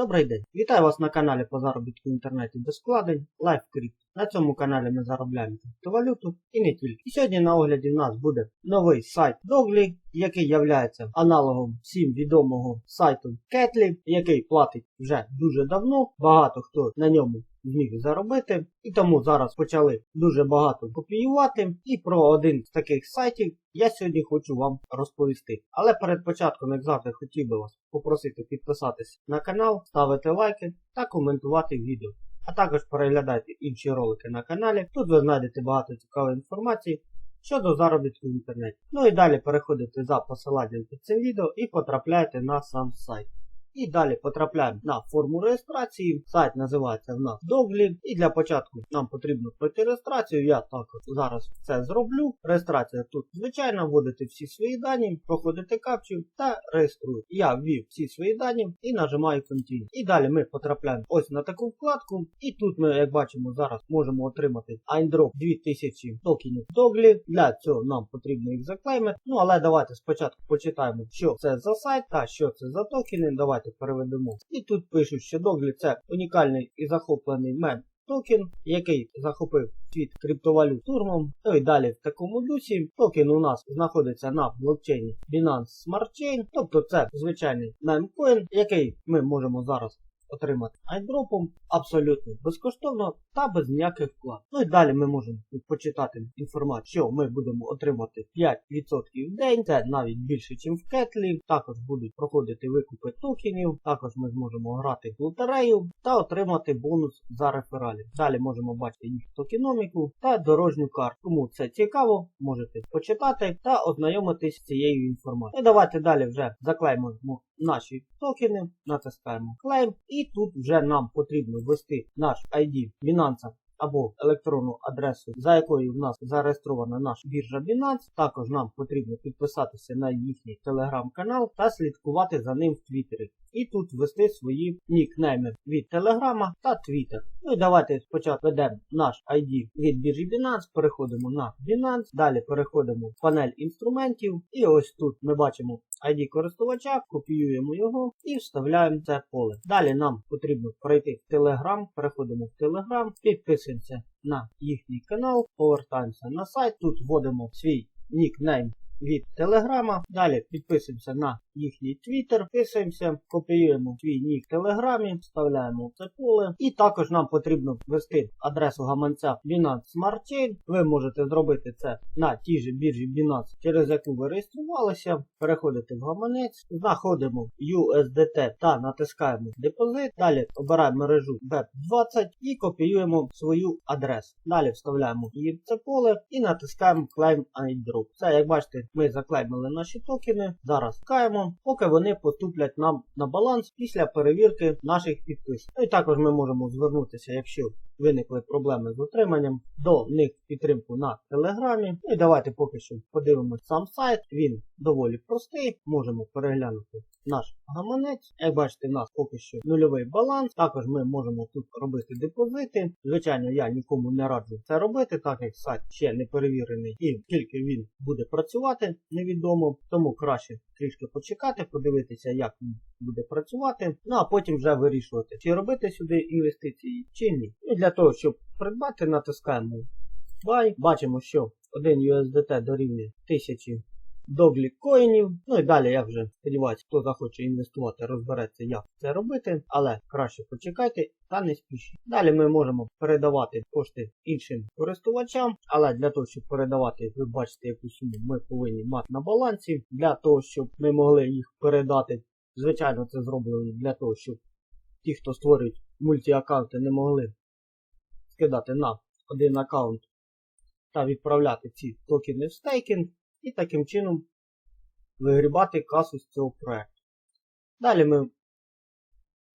Добрий день! Вітаю вас на каналі по заробітку в інтернеті без вкладень LiveCrypto. На цьому каналі ми заробляємо криптовалюту і не тільки. І сьогодні на огляді в нас буде новий сайт Dogly, який є аналогом всім відомого сайту Кетлі, який платить вже дуже давно. Багато хто на ньому зміг заробити. І тому зараз почали дуже багато копіювати. І про один з таких сайтів я сьогодні хочу вам розповісти. Але перед початком, як завжди, хотів би вас попросити підписатись на канал, ставити лайки та коментувати відео. А також переглядайте інші ролики на каналі. Тут ви знайдете багато цікавої інформації щодо заробітку в інтернеті. Ну і далі переходите за посиланням під цим відео і потрапляєте на сам сайт. І далі потрапляємо на форму реєстрації. Сайт називається в нас Доглі. І для початку нам потрібно пройти реєстрацію. Я також зараз це зроблю. Реєстрація тут звичайно, вводите всі свої дані, проходите капчу та реєструєте. Я ввів всі свої дані і нажимаю Continue. І далі ми потрапляємо ось на таку вкладку. І тут ми, як бачимо, зараз можемо отримати айндроп 2000 токенів Доглі. Для цього нам потрібно їх заклеймити. Ну але давайте спочатку почитаємо, що це за сайт та що це за токени. Давайте давайте переведемо. І тут пишуть, що Доглі це унікальний і захоплений мен токен, який захопив світ криптовалют турмом. Ну і далі в такому дусі токен у нас знаходиться на блокчейні Binance Smart Chain, тобто це звичайний мемкоін, який ми можемо зараз отримати айдропом абсолютно безкоштовно та без ніяких вклад. Ну і далі ми можемо почитати інформацію, що ми будемо отримати 5% в день, це навіть більше, ніж в Кетлі. Також будуть проходити викупи токенів, також ми зможемо грати в лотерею та отримати бонус за рефералі. Далі можемо бачити їх токеноміку та дорожню карту. Кому це цікаво, можете почитати та ознайомитись з цією інформацією. І давайте далі вже заклеїмо наші токени, натискаємо Claim і тут вже нам потрібно ввести наш ID Binance або електронну адресу, за якою в нас зареєстрована наша біржа Binance. Також нам потрібно підписатися на їхній телеграм-канал та слідкувати за ним в Твіттері. І тут ввести свої нікнейми від Телеграма та Twitter. Ну і давайте спочатку ведемо наш ID від біржі Binance, переходимо на Binance, далі переходимо в панель інструментів. І ось тут ми бачимо ID користувача, копіюємо його і вставляємо це поле. Далі нам потрібно пройти в Telegram, переходимо в Telegram, підписуємося на їхній канал, повертаємося на сайт. Тут вводимо свій нікнейм від Телеграма. Далі підписуємося на їхній твіттер, вписуємося, копіюємо свій нік в Телеграмі, вставляємо це поле. І також нам потрібно ввести адресу гаманця Binance Smart Chain. Ви можете зробити це на тій же біржі Binance, через яку ви реєструвалися. Переходите в гаманець, знаходимо USDT та натискаємо депозит. Далі обираємо мережу BEP20 і копіюємо свою адресу. Далі вставляємо її в це поле і натискаємо Claim iDrop. Це, як бачите, ми заклеймили наші токени. Зараз скаємо, поки вони потуплять нам на баланс після перевірки наших підписів. Ну і також ми можемо звернутися, якщо виникли проблеми з отриманням, до них підтримку на телеграмі. Ну і давайте поки що подивимось сам сайт. Він доволі простий. Можемо переглянути наш гаманець. Як бачите, у нас поки що нульовий баланс. Також ми можемо тут робити депозити. Звичайно, я нікому не раджу це робити, так як сайт ще не перевірений і тільки він буде працювати, невідомо. Тому краще трішки почекати, подивитися, як він буде працювати. Ну а потім вже вирішувати, чи робити сюди інвестиції, чи ні. І для того, щоб придбати, натискаємо Buy. Бачимо, що 1 USDT дорівнює 1000 доглі коїнів. Ну і далі я вже сподіваюся, хто захоче інвестувати, розбереться, як це робити, але краще почекайте та не спішіть. Далі ми можемо передавати кошти іншим користувачам, але для того, щоб передавати, ви бачите, яку суму ми повинні мати на балансі. Для того, щоб ми могли їх передати, звичайно, це зроблено для того, щоб ті, хто створюють мультіаккаунти, не могли скидати на один аккаунт та відправляти ці токени в стейкінг і таким чином вигрібати касу з цього проєкту. Далі ми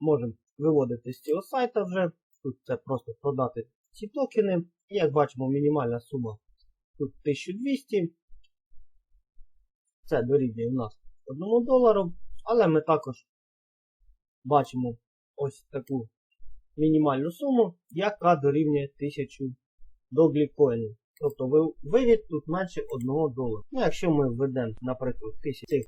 можемо виводити з цього сайта вже. Тут це просто продати ці токени. Як бачимо, мінімальна сума тут 1200. Це дорівнює у нас 1 долару. Але ми також бачимо ось таку мінімальну суму, яка дорівнює 1000 доглікоїнів. Тобто вивід тут менше 1 долара. Ну, якщо ми введемо, наприклад, 1000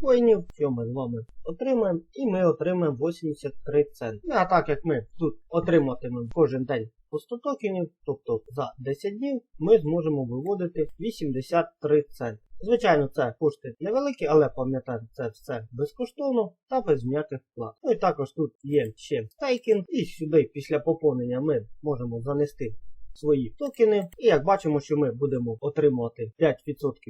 коїнів, що ми з вами отримаємо, і ми отримаємо 83 центи. Ну, а так як ми тут отриматимемо кожен день по 100 токенів, тобто за 10 днів ми зможемо виводити 83 центи. Звичайно, це кошти невеликі, але пам'ятаємо, це все безкоштовно та без ніяких плат. Ну і також тут є ще стейкінг, і сюди після поповнення ми можемо занести свої токени. І як бачимо, що ми будемо отримувати 5%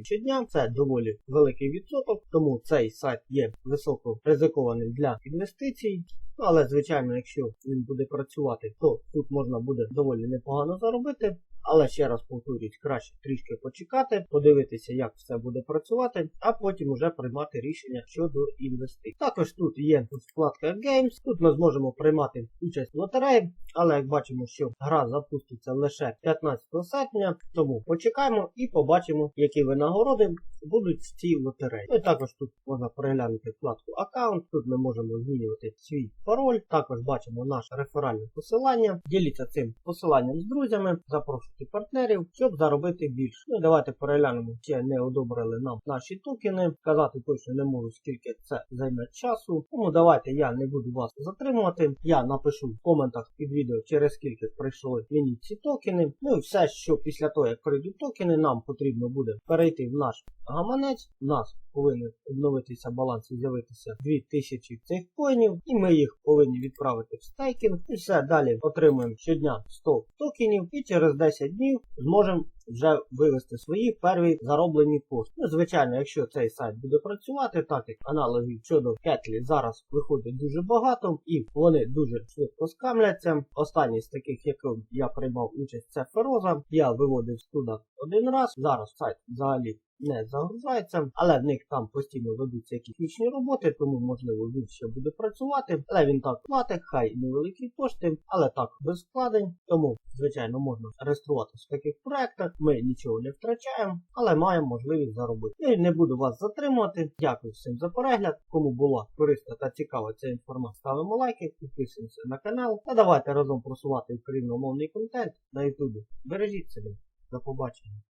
щодня, це доволі великий відсоток, тому цей сайт є високо ризикованим для інвестицій. Але, звичайно, якщо він буде працювати, то тут можна буде доволі непогано заробити. Але ще раз повторюсь, краще трішки почекати, подивитися, як все буде працювати, а потім вже приймати рішення щодо інвестицій. Також тут є вкладка Games. Тут ми зможемо приймати участь в лотереї, але як бачимо, що гра запуститься лише 15 серпня, тому почекаємо і побачимо, які винагороди будуть в цій лотереї. Ну і також тут можна переглянути вкладку аккаунт. Тут ми можемо змінювати свій пароль. Також бачимо наше реферальне посилання. Діліться цим посиланням з друзями, запрошуйте партнерів, щоб заробити більше. Ну давайте переглянемо, чи не одобрили нам наші токени. Сказати точно не можу, скільки це займе часу. Тому давайте я не буду вас затримувати. Я напишу в коментах під відео, через скільки прийшли мені ці токени. Ну і все, що після того, як прийдуть токени, нам потрібно буде перейти в наш гаманець. У нас повинен обновитися баланс і з'явитися 2000 цих коїнів, і ми їх повинні відправити в стейкінг. І все далі отримуємо щодня 100 токенів, і через 10 днів зможемо вже вивести свої перві зароблені кошти. Ну, звичайно, якщо цей сайт буде працювати, так як аналогів щодо Кетлі зараз виходить дуже багато, і вони дуже швидко скамляться. Останній з таких, яким я приймав участь, це Фероза. Я виводив туди один раз. Зараз сайт взагалі не загружається, але в них там постійно ведуться якісь технічні роботи, тому можливо він ще буде працювати. Але він так платить, хай невеликі кошти, але так без вкладень. Тому, звичайно, можна реєструватися в таких проектах. Ми нічого не втрачаємо, але маємо можливість заробити. І не буду вас затримувати. Дякую всім за перегляд. Кому була корисна та цікава ця інформація, ставимо лайки, підписуємося на канал. Та давайте разом просувати україномовний контент на ютубі. Бережіть себе. До побачення.